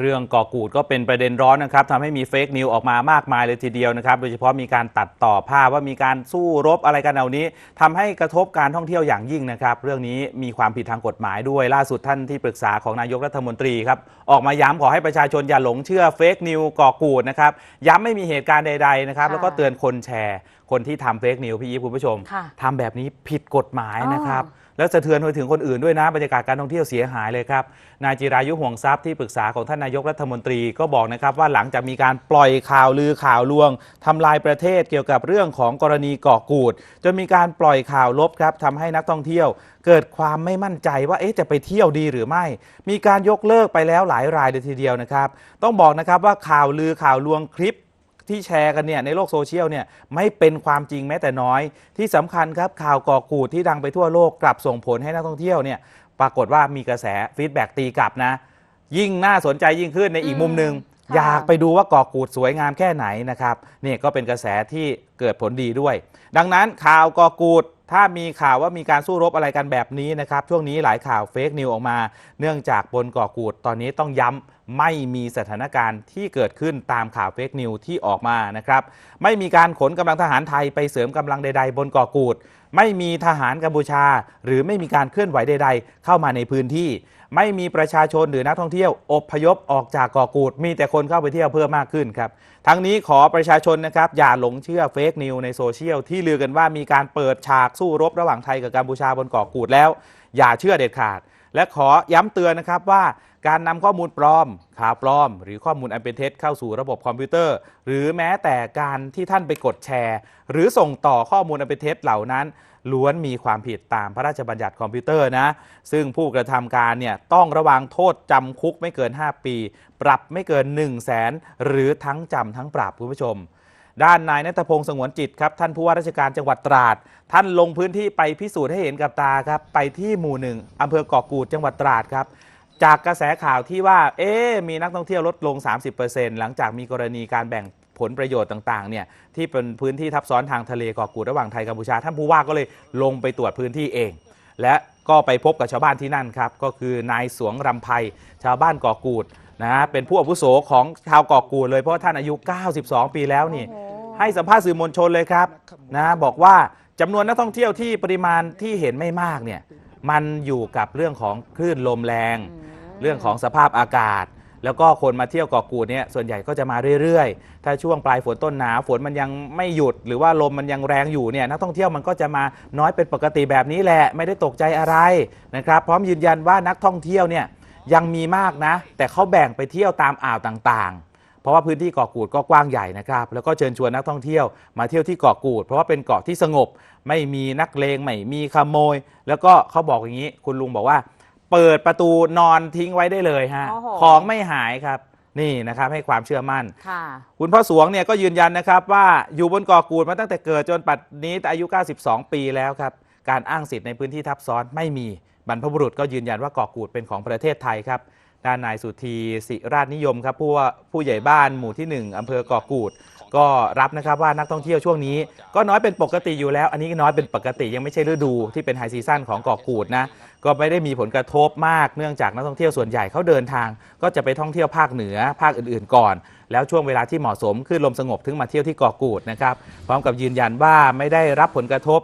เรื่องก่อกูดก็เป็นประเด็นร้อนนะครับทำให้มีเฟกนิวออกมามากมายเลยทีเดียวนะครับ โดยเฉพาะมีการตัดต่อภาพว่ามีการสู้รบอะไรกันเหล่านี้ทำให้กระทบการท่องเที่ยวอย่างยิ่งนะครับ เรื่องนี้มีความผิดทางกฎหมายด้วยล่าสุดท่านที่ปรึกษาของนายกรัฐมนตรีครับออกมาย้ำขอให้ประชาชนอย่าหลงเชื่อเฟกนิวก่อกูดนะครับย้ำไม่มีเหตุการณ์ใด ๆนะครับค่ะแล้วก็เตือนคนแชร์ คนที่ทำเฟกนิวพี่ยิปคุณผู้ชมค่ะทำแบบนี้ผิดกฎหมายนะครับอ๋อ แล้วสะเทือนไปถึงคนอื่นด้วยนะบรรยากาศการท่องเที่ยวเสียหายเลยครับนายจิรายุห่วงทรัพย์ที่ปรึกษาของท่านนายกรัฐมนตรีก็บอกนะครับว่าหลังจากมีการปล่อยข่าวลือข่าวลวงทำลายประเทศเกี่ยวกับเรื่องของกรณีก่อกูดจนมีการปล่อยข่าวลบครับทำให้นักท่องเที่ยว เกิดความไม่มั่นใจว่าเอ๊ะจะไปเที่ยวดีหรือไม่ มีการยกเลิกไปแล้วหลายรายเลยทีเดียวนะครับ ต้องบอกนะครับว่าข่าวลือข่าวลวงคลิป ที่แชร์กันเนี่ยในโลกโซเชียลเนี่ยไม่เป็นความจริงแม้แต่น้อย ที่สำคัญครับข่าวก่อกูดที่ดังไปทั่วโลกกลับส่งผลให้นักท่องเที่ยวเนี่ยปรากฏว่ามีกระแสฟีดแบ็กตีกลับนะ ยิ่งน่าสนใจยิ่งขึ้นในอีกมุมหนึ่งค่ะอยากไปดูว่าก่อกูดสวยงามแค่ไหนนะครับนี่ก็เป็นกระแสที่ เกิดผลดีด้วย ดังนั้นข่าวกอกูดถ้ามีข่าวว่ามีการสู้รบอะไรกันแบบนี้นะครับ ช่วงนี้หลายข่าวเฟกนิวออกมา เนื่องจากบนก่อกูดตอนนี้ต้องย้ำไม่มีสถานการณ์ที่เกิดขึ้นตามข่าวเฟกนิวที่ออกมานะครับ ไม่มีการขนกำลังทหารไทยไปเสริมกำลังใด ๆ บนก่อกูด ไม่มีทหารกัมพูชา หรือไม่มีการเคลื่อนไหวใด ๆ เข้ามาในพื้นที่ ไม่มีประชาชนหรือนักท่องเที่ยวอพยพออกจากก่อกูด มีแต่คนเข้าไปเที่ยวเพิ่มมากขึ้นครับ ทั้งนี้ขอประชาชนนะครับอย่าหลงเชื่อเฟกนิวในโซเชียลที่ลือกันว่ามีการเปิดฉากสู้รบระหว่างไทยกับกัมพูชาบนเกาะกูดแล้ว อย่าเชื่อเด็ดขาด และขอย้ำเตือนนะครับว่า การนำข้อมูลปลอม ข่าวปลอม หรือข้อมูลอันเป็นเท็จเข้าสู่ระบบคอมพิวเตอร์ หรือแม้แต่การที่ท่านไปกดแชร์ หรือส่งต่อข้อมูลอันเป็นเท็จเหล่านั้น ล้วนมีความผิดตามพระราชบัญญัติคอมพิวเตอร์นะ ซึ่งผู้กระทำการเนี่ยต้องระวังโทษจำคุกไม่เกิน 5 ปี ปรับไม่เกิน 1 0 0 0 0แสนหรือทั้งจำทั้งปรับคุณผู้ชมด้านนายนัทพงศ์สงวนจิตครับท่านผู้ว่าราชการจังหวัดตราด ท่านลงพื้นที่ไปพิสูจน์ให้เห็นกับตาครับ ไปที่หมู่หนึ่งอำเภอเกาะกูดจังหวัดตราดครับ จากกระแสข่าวที่ว่า เอ๊มีนักท่องเที่ยวลดลง 30%หลังจากมีกรณีการแบ่งผลประโยชน์ต่างๆเนี่ยที่เป็นพื้นที่ทับซ้อนทางทะเลเกาะกูดระหว่างไทยกัมพูชา ท่านผู้ว่าก็เลยลงไปตรวจพื้นที่เอง และก็ไปพบกับชาวบ้านที่นั่นครับ ก็คือนายสวงรำไพชาวบ้านเกาะกูดนะฮะเป็นผู้อาวุโสของชาวเกาะกูดเลยเพราะท่านอายุ 92 ปีแล้วนี่ ให้สัมภาษณ์สื่อมวลชนเลยครับนะบอกว่าจำนวนนักท่องเที่ยวที่ปริมาณที่เห็นไม่มากเนี่ยมันอยู่กับเรื่องของคลื่นลมแรง เรื่องของสภาพอากาศ แล้วก็คนมาเที่ยวเกาะกูดเนี่ยส่วนใหญ่ก็จะมาเรื่อยๆ ถ้าช่วงปลายฝนต้นหนาวฝนมันยังไม่หยุด หรือว่าลมมันยังแรงอยู่เนี่ยนักท่องเที่ยวมันก็จะมาน้อยเป็นปกติแบบนี้แหละไม่ได้ตกใจอะไรนะครับพร้อมยืนยันว่านักท่องเที่ยวเนี่ยยังมีมากนะ แต่เขาแบ่งไปเที่ยวตามอ่าวต่างๆ เพราะว่าพื้นที่เกาะกูดก็กว้างใหญ่นะครับ แล้วก็เชิญชวนนักท่องเที่ยวมาเที่ยวที่เกาะกูด เพราะว่าเป็นเกาะที่สงบ ไม่มีนักเลงไม่มีขโมย แล้วก็เขาบอกอย่างนี้ คุณลุงบอกว่า เปิดประตูนอนทิ้งไว้ได้เลยฮะ โอ้โห ของไม่หายครับ นี่นะครับให้ความเชื่อมั่น ค่ะ คุณพ่อสวงเนี่ยก็ยืนยันนะครับว่าอยู่บนเกาะกูดมาตั้งแต่เกิดจนปัจจุบันนี้อายุ 92 ปีแล้วครับ การอ้างสิทธิ์ในพื้นที่ทับซ้อนไม่มีบรรพบุรุษก็ยืนยันว่าเกาะกูดเป็นของประเทศไทยครับด้านนายสุธีศิราชนิยมครับผู้ว่าผู้ใหญ่บ้านหมู่ที่ 1อำเภอเกาะกูด ก็รับนะครับว่านักท่องเที่ยวช่วงนี้ ก็น้อยเป็นปกติอยู่แล้ว อันนี้น้อยเป็นปกติยังไม่ใช่ฤดูที่เป็นไฮซีซั่นของเกาะกูดนะก็ไม่ได้มีผลกระทบมากเนื่องจากนักท่องเที่ยวส่วนใหญ่เขาเดินทาง ก็จะไปท่องเที่ยวภาคเหนือภาคอื่นๆก่อน แล้วช่วงเวลาที่เหมาะสมขึ้นลมสงบถึงมาเที่ยวที่เกาะกูดนะครับพร้อมกับยืนยันว่าไม่ได้รับผลกระทบ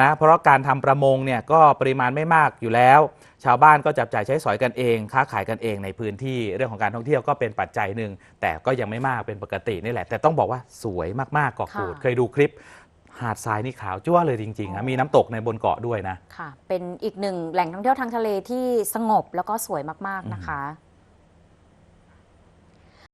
นะเพราะการทำประมงเนี่ยก็ปริมาณไม่มากอยู่แล้ว ชาวบ้านก็จับจ่ายใช้สอยกันเอง ค้าขายกันเองในพื้นที่เรื่องของการท่องเที่ยวก็เป็นปัจจัยหนึ่งแต่ก็ยังไม่มากเป็นปกตินี่แหละ แต่ต้องบอกว่าสวยมากๆเกาะกูดค่ะเคยดูคลิปหาดทรายนี่ขาวจ้วเลยจริงๆนะมีน้ำตกในบนเกาะด้วยนะค่ะ เป็นอีกหนึ่งแหล่งท่องเที่ยวทางทะเลที่สงบแล้วก็สวยมากๆนะคะ